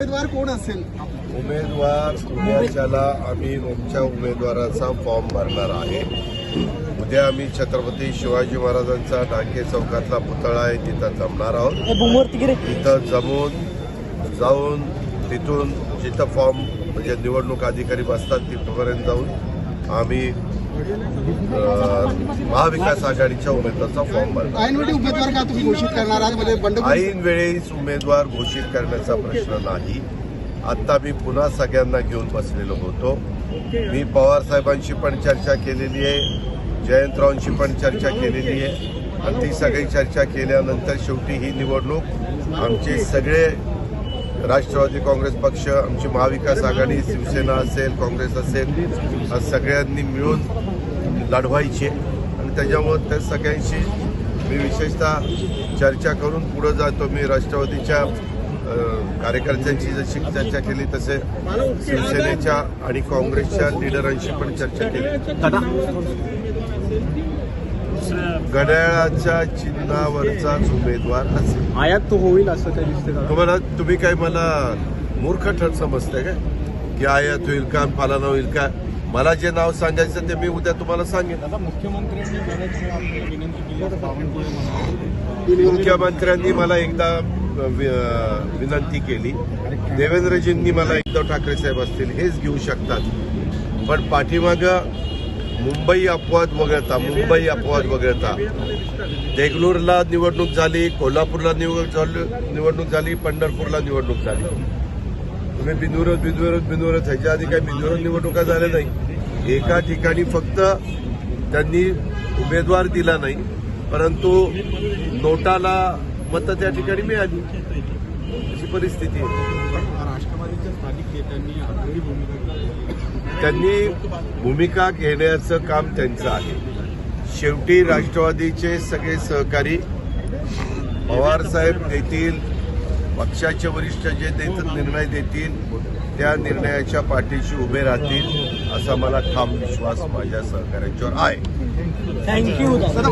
उमेदवार कोण असेल? उमेदवार उद्याच्याला आम्ही आमच्या उमेदवाराचा फॉर्म भरणार आहे. उद्या आम्ही छत्रपती शिवाजी महाराजांचा डाके चौकातला पुतळा आहे तिथं जमणार आहोत. तिथं जमून जाऊन तिथून जिथं फॉर्म म्हणजे निवडणूक अधिकारी बसतात तिथपर्यंत जाऊन आम्ही महाविकास आघाडीच्या उमेदवाराचा फॉर्म भरणार ऐनवेळी उमेदवार का तुम्ही घोषित करणार? आहात ऐन वेळेस उमेदवार घोषित करण्याचा प्रश्न नाही. आता मी पुन्हा सगळ्यांना घेऊन बसलेलो होतो. मी पवार साहेबांशी पण चर्चा केलेली आहे जयंतरावांशी पण चर्चा केलेली आहे. आणि ती सगळी चर्चा केल्यानंतर शेवटी ही निवडणूक आमचे सगळे राष्ट्रवादी काँग्रेस पक्ष आमची महाविकास आघाडी शिवसेना असेल काँग्रेस असेल सगळ्यांनी मिळून लढवायची आणि त्याच्यामुळं त्या सगळ्यांशी मी विशेषतः चर्चा करून पुढं जातो. मी राष्ट्रवादीच्या कार्यकर्त्यांची जशी चर्चा केली तसे शिवसेनेच्या आणि काँग्रेसच्या लिडरांशी पण चर्चा केली. घड्याळाच्या चिन्हावरचाच उमेदवार असेल. आयात तो होईल असं काय दिसतं का तुम्हाला तुम्ही काय मला मूर्ख ठर समजते काय? की आयात होईल का पालना होईल का? मला जे नाव सांगायचं ते मी उद्या तुम्हाला सांगेन. मुख्यमंत्र्यांनी मला एकदा विनंती केली. देवेंद्रजींनी मला उद्धव ठाकरे साहेब असतील हेच घेऊ शकतात. पण पाठीमाग मुंबई अपवाद वगळता मुंबई अपवाद वगळता. देगलूरला निवडणूक झाली कोल्हापूरला निवडणूक झाली- निवडणूक झाली पंढरपूरला निवडणूक झाली. तुम्ही बिंदुरत बिंदुरत बिंदुरत ह्याच्या आधी काही बिंदुरत निवडणुका झाल्या नाही. एका ठिकाणी फक्त त्यांनी उमेदवार दिला नाही परंतु नोटाला मतं त्या ठिकाणी मिळाली. अशी परिस्थिती आहे. त्यांनी भूमिका घेण्याचं काम त्यांचं आहे. शेवटी राष्ट्रवादीचे सगळे सहकारी पवारसाहेब देतील पक्षाचे वरिष्ठ जे देत निर्णय देतील त्या निर्णयाच्या पाठीशी उभे राहतील असा मला ठाम विश्वास माझ्या सहकाऱ्यांच्यावर आहे. दादा,